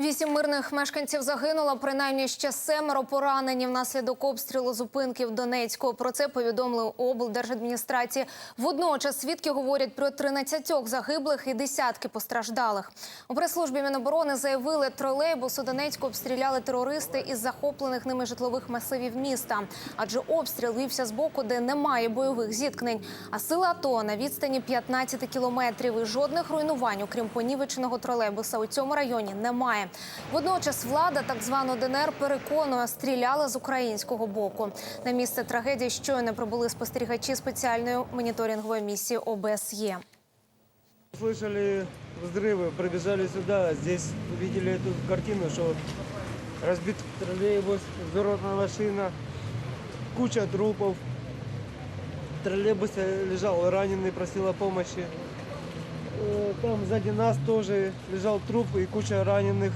Вісім мирних мешканців загинуло, принаймні ще семеро поранені внаслідок обстрілу зупинки в Донецьку. Про це повідомили облдержадміністрації. Водночас свідки говорять про 13 загиблих і десятки постраждалих. У прес-службі Міноборони заявили, тролейбус у Донецьку обстріляли терористи із захоплених ними житлових масивів міста. Адже обстріл вівся з боку, де немає бойових зіткнень. А сили АТО на відстані 15 кілометрів і жодних руйнувань, окрім понівеченого тролейбуса, у цьому районі немає. Водночас влада так звану ДНР переконує, стріляла з українського боку. На місце трагедії щойно прибули спостерігачі спеціальної моніторингової місії ОБСЄ. Слышали взрывы, пробежали сюда. Здесь увидели эту картину, что разбит троллейбус, взорвана машина, куча трупов. В троллейбусе лежал раненый, просил о помощи. Э, Там сзади нас тоже лежал труп и куча раненых.